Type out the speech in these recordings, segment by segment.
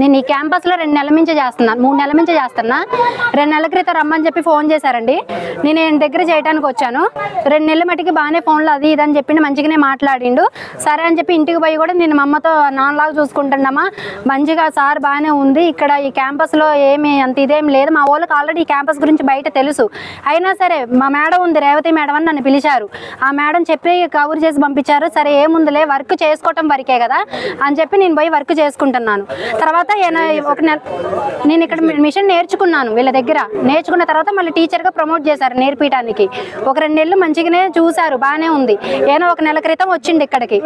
నేను ఈ క్యాంపస్లో రెండు నెలల నుంచి చేస్తున్నాను మూడు నెలల నుంచి చేస్తున్నా. రెండు నెలల క్రితం రమ్మని చెప్పి ఫోన్ చేశారండి. నేను ఈయన దగ్గర చేయడానికి వచ్చాను. రెండు నెలల మటుకి బాగానే ఫోన్లో అది ఇది అని చెప్పి మంచిగానే మాట్లాడిండు. సరే అని చెప్పి ఇంటికి పోయి కూడా నేను మా అమ్మతో నాన్నలాగా చూసుకుంటున్నామా? మంచిగా సార్ బాగానే ఉంది. ఇక్కడ ఈ క్యాంపస్లో ఏమి అంత ఇదేం లేదు. మా వాళ్ళకి ఆల్రెడీ ఈ క్యాంపస్ గురించి బయట తెలుసు. అయినా సరే మా మేడం ఉంది రేవతి మేడం అని నన్ను పిలిచారు. ఆ మేడం చెప్పి కవర్ చేసి పంపించారు. సరే ఏముందిలే వర్క్ చేసుకోవటం వరకే కదా అని చెప్పి నేను పోయి వర్క్ చేసుకుంటున్నాను. తర్వాత ఒక నెల నేను ఇక్కడ మిషన్ నేర్చుకున్నాను వీళ్ళ దగ్గర. నేర్చుకున్న తర్వాత మళ్ళీ టీచర్గా ప్రమోట్ చేశారు నేర్పించడానికి ఒక రెండు నెలలు మంచిగానే చూశారు బాగానే ఉంది. ఏదో ఒక నెల క్రితం వచ్చిండు ఇక్కడికి.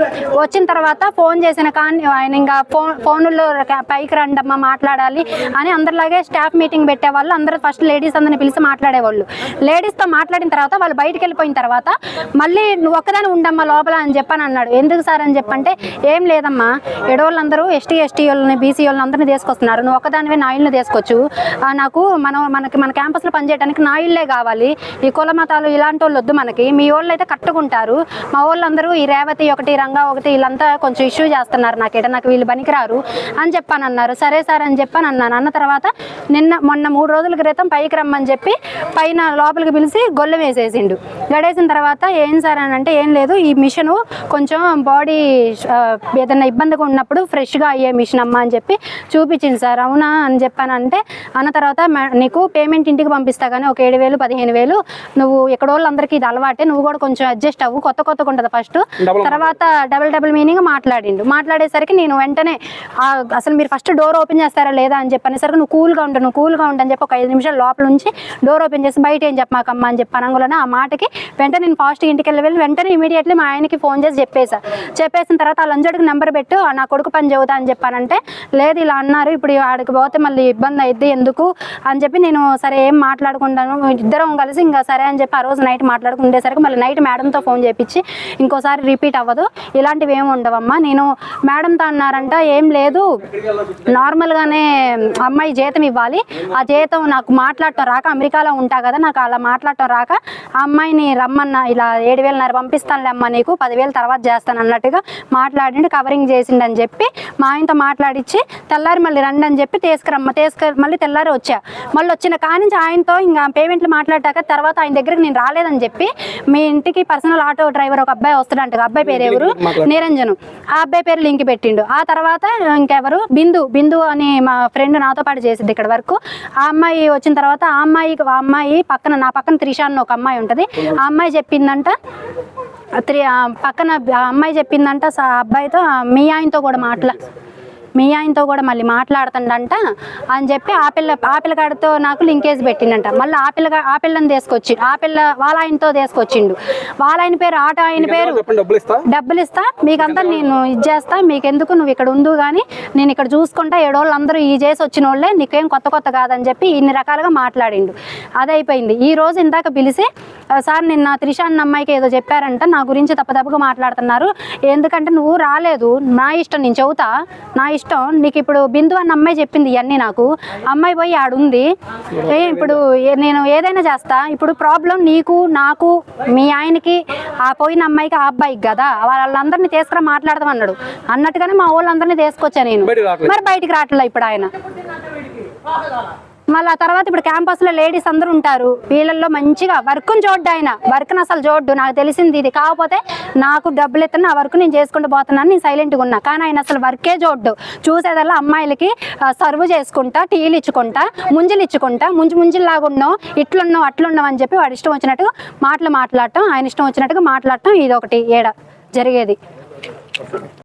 వచ్చిన తర్వాత ఫోన్ చేసిన కానీ ఆయన ఇంకా ఫోన్ ఫోన్లో పైకి రండమ్మా మాట్లాడాలి అని అందరిలాగే స్టాఫ్ మీటింగ్ పెట్టేవాళ్ళు. అందరూ ఫస్ట్ లేడీస్ అందరిని పిలిచి మాట్లాడేవాళ్ళు. లేడీస్తో మాట్లాడిన తర్వాత వాళ్ళు బయటికి వెళ్ళిపోయిన తర్వాత మళ్ళీ నువ్వు ఒక్కదాని ఉండమ్మా లోపల అని చెప్పని అన్నాడు. ఎందుకు సార్ అని చెప్పంటే ఏం లేదమ్మా ఎడవాళ్ళందరూ ఎస్టీ ఎస్టీ వాళ్ళని బీసీ వాళ్ళని అందరినీ తీసుకొస్తున్నారు. నువ్వు ఒకదానివే నా ఇల్లు తీసుకొచ్చు. నాకు మనం మనకి మన క్యాంపస్లో పనిచేయడానికి నా ఇల్లే కావాలి. ఈ కుల మతాలు ఇలాంటి వాళ్ళు వద్దు మనకి. మీ వాళ్ళు అయితే కట్టుకుంటారు. మా వాళ్ళందరూ ఈ రేవతి ఒకటి రంగా ఒకటి వీళ్ళంతా కొంచెం ఇష్యూ చేస్తున్నారు. నాకేట నాకు వీళ్ళు పనికిరారు అని చెప్పాను అన్నారు సరే సార్ అని చెప్పాను అన్నాను అన్న తర్వాత నిన్న మొన్న మూడు రోజుల క్రితం పైకి రమ్మని చెప్పి పైన లోపలికి పిలిచి గొల్లెం వేసేసిండు. గడేసిన తర్వాత ఏం సార్ అని అంటే ఏం లేదు. ఈ మిషన్ కొంచెం బాడీ ఏదైనా ఇబ్బందిగా ఉన్నప్పుడు ఫ్రెష్గా అయ్యే మిషన్ అమ్మ అని చెప్పి చూపించింది సార్. అవునా అని చెప్పాను అంటే అన్న తర్వాత "మే- నీకు పేమెంట్ ఇంటికి పంపిస్తా కానీ ఒక ఏడు వేలు పదిహేను వేలు నువ్వు ఎక్కడ వాళ్ళందరికీ ఇది అలవాటే. నువ్వు కూడా కొంచెం అడ్జస్ట్ అవ్వు. కొత్త కొత్తగా ఉంటుంది ఫస్ట్ తర్వాత డబుల్ డబుల్ మీనింగ్ మాట్లాడిండు. మాట్లాడేసరికి నేను వెంటనే "ఆ, అసలు మీరు ఫస్ట్ డోర్ ఓపెన్ చేస్తారా లేదా అని చెప్పనేసరికి నువ్వు కూల్గా ఉండు నువ్వు కూల్గా ఉండు అని చెప్పి ఒక ఐదు నిమిషాలు లోపల నుంచి డోర్ ఓపెన్ చేసి బయట ఏం చెప్పమాకమ్మా అని చెప్పి అనగానే ఆ మాటకి వెంటనే నేను ఫాస్ట్గా ఇంటికి వెళ్ళి వెళ్ళి వెంటనే ఇమీడియట్లీ మా ఆయనకి ఫోన్ చేసి చెప్పేసా. చెప్పేసిన తర్వాత ఆ లంజడికి నెంబర్ పెట్టు నా కొడుకు పని చెబుతా అని చెప్పానంటే లేదు ఇలా అన్నారు. ఇప్పుడు ఆడికి పోతే మళ్ళీ ఇబ్బంది అయితే ఎందుకు? అని చెప్పి నేను సరే ఏం మాట్లాడుకుంటాను? ఇద్దరం కలిసి ఇంకా సరే అని చెప్పి ఆ రోజు నైట్ మాట్లాడుకుండేసరికి మళ్ళీ నైట్ మేడంతో ఫోన్ చేపించి ఇంకోసారి రిపీట్ అవ్వదు. ఇలాంటివి ఏమి ఉండవమ్మా. నేను మేడంతో అన్నారంట ఏం లేదు. నార్మల్గానే అమ్మాయి జీతం ఇవ్వాలి. ఆ జీతం నాకు మాట్లాడటం రాక అమెరికాలో ఉంటా కదా నాకు అలా మాట్లాడటం రాక ఆ అమ్మాయిని రమ్మన్న ఇలా ఏడు వేలున్నర పంపిస్తానులే అమ్మ నీకు పదివేలు తర్వాత చేస్తాను అన్నట్టుగా మాట్లాడి కవరింగ్ చేసిండు అని చెప్పి మా ఆయనతో మాట్లాడిచ్చి తెల్లారి మళ్ళీ రండి అని చెప్పి తీసుకురమ్మ తీసుకు మళ్ళీ తెల్లారి వచ్చా. మళ్ళీ వచ్చిన కానించి ఆయనతో ఇంకా పేమెంట్లు మాట్లాడాక తర్వాత ఆయన దగ్గరికి నేను రాలేదని చెప్పి మీ ఇంటికి పర్సనల్ ఆటో డ్రైవర్ ఒక అబ్బాయి వస్తాడంట అబ్బాయి పేరు ఎవరు? నిరంజను. ఆ అబ్బాయి పేరు లింక్ పెట్టిండు. ఆ తర్వాత ఇంకెవరు? బిందు బిందు అని మా ఫ్రెండ్ నాతో పాటు చేసింది ఇక్కడ వరకు. ఆ అమ్మాయి వచ్చిన తర్వాత ఆ అమ్మాయికి ఆ అమ్మాయి పక్కన నా పక్కన త్రిష అని ఒక అమ్మాయి ఉంటుంది. ఆ అమ్మాయి చెప్పిందంట త్రి పక్కన ఆ అమ్మాయి చెప్పిందంట అబ్బాయితో మీ ఆయనతో కూడా మాట్లా. మీ ఆయనతో కూడా మళ్ళీ మాట్లాడుతుండంట అని చెప్పి ఆ పిల్ల ఆ పిల్లగాడితో నాకు లింకేజ్ పెట్టిండంట. మళ్ళీ ఆ పిల్ల ఆ పిల్లని తీసుకొచ్చి ఆ పిల్ల వాళ్ళ ఆయనతో తీసుకొచ్చిండు. వాళ్ళ ఆయన పేరు ఆటో ఆయన పేరు డబ్బులు ఇస్తా? మీకంతా నేను ఇది చేస్తా మీకెందుకు? నువ్వు ఇక్కడ ఉండు కానీ నేను ఇక్కడ చూసుకుంటా. ఏడోళ్ళు అందరూ ఈ చేసి వచ్చిన వాళ్ళే. నీకేం కొత్త కొత్త కాదని చెప్పి ఇన్ని రకాలుగా మాట్లాడిండు. అదే అయిపోయింది ఈ రోజు ఇందాక పిలిచి "ఆ, సార్ నిన్న త్రిష అన్న అమ్మాయికి ఏదో చెప్పారంట. నా గురించి తప్పదప్పుగా మాట్లాడుతున్నారు. ఎందుకంటే నువ్వు రాలేదు. నా ఇష్టం నేను చెబుతా. నా ఇష్టం నీకు ఇప్పుడు బిందు అన్న అమ్మాయి చెప్పింది ఇవన్నీ నాకు. అమ్మాయి పోయి ఆడుంది. ఇప్పుడు నేను ఏదైనా చేస్తా. ఇప్పుడు ప్రాబ్లం నీకు నాకు మీ ఆయనకి ఆ పోయిన అమ్మాయికి ఆ అబ్బాయికి కదా. వాళ్ళందరినీ తీసుకురా మాట్లాడదాం అన్నాడు. అన్నట్టుగానే మా వాళ్ళందరినీ తీసుకొచ్చా నేను. రావట్లేదు. మరి బయటికి రావట్లే ఇప్పుడు ఆయన? మళ్ళీ ఆ తర్వాత ఇప్పుడు క్యాంపస్లో లేడీస్ అందరూ ఉంటారు. వీళ్ళల్లో మంచిగా వర్క్ని చూడ్డు ఆయన. వర్క్ని అసలు చూడ్డు. నాకు తెలిసింది ఇది. కాకపోతే నాకు డబ్బులు ఎత్తున నా వర్క్ నేను చేసుకుంటూ పోతున్నాను. నేను సైలెంట్గా ఉన్నా. కానీ ఆయన అసలు వర్కే చూడ్డు. చూసేదల్లా అమ్మాయిలకి సర్వ్ చేసుకుంటా టీలు ఇచ్చుకుంటా ముంజులు ఇచ్చుకుంటా ముంజు ముంజులాగా ఉన్నావు ఇట్లున్నావు అట్లున్నావు అని చెప్పి వాడు ఇష్టం వచ్చినట్టుగా మాటలు మాట్లాడటం ఆయన ఇష్టం వచ్చినట్టుగా మాట్లాడటం ఇది ఒకటి ఏడ జరిగేది.